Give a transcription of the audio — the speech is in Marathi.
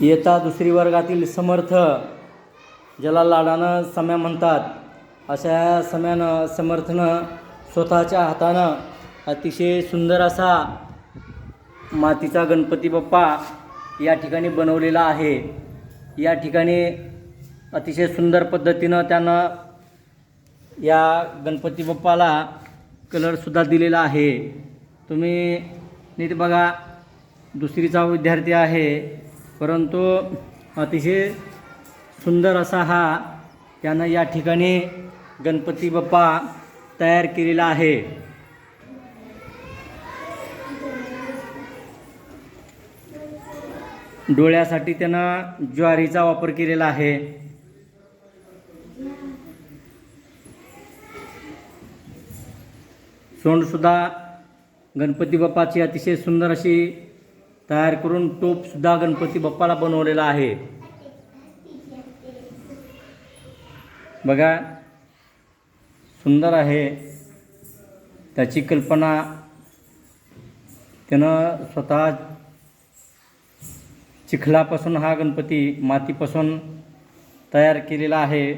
इयत्ता दुसरी वर्गातील समर्थ ज्याला लाडानं सम्या म्हणतात. अशा या सम्यानं समर्थनं स्वतःच्या हातानं अतिशय सुंदर असा मातीचा गणपती बाप्पा या ठिकाणी बनवलेला आहे. या ठिकाणी अतिशय सुंदर पद्धतीनं त्यानं या गणपती बाप्पाला कलरसुद्धा दिलेला आहे. तुम्ही नीट बघा दुसरीचा विद्यार्थी आहे. परंतु अतिशय सुंदर असा हा त्यानं या ठिकाणी गणपती बाप्पा तयार केलेला आहे. डोळ्यासाठी त्यानं ज्वारीचा वापर केलेला आहे. सोंडसुद्धा गणपती बाप्पाची अतिशय सुंदर अशी तयार करून टोपसुद्धा गणपती बाप्पाला बनवलेला आहे. बघा सुंदर आहे. त्याची कल्पना त्यानं स्वतः चिखलापासून हा गणपती मातीपासून तयार केलेला आहे.